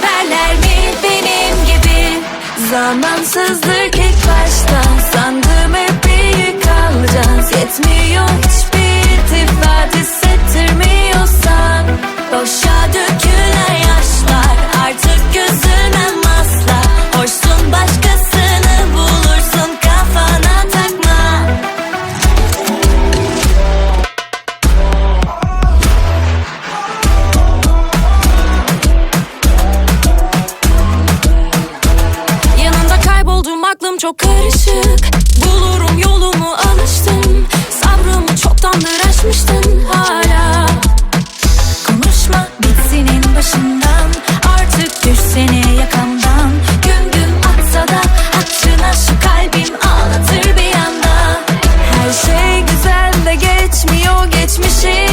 severler mi benim gibi? Zamansızlık ilk başta. Sandığım hep büyük kalacağız. Yetmiyor aklım çok karışık. Bulurum yolumu alıştım. Sabrımı çoktandır aşmıştın hala. Konuşma bitsenin başından. Artık düşsene yakamdan. Güm güm atsa da Hatırla şu kalbim ağlatır bir anda Her şey güzel de geçmiyor geçmişim.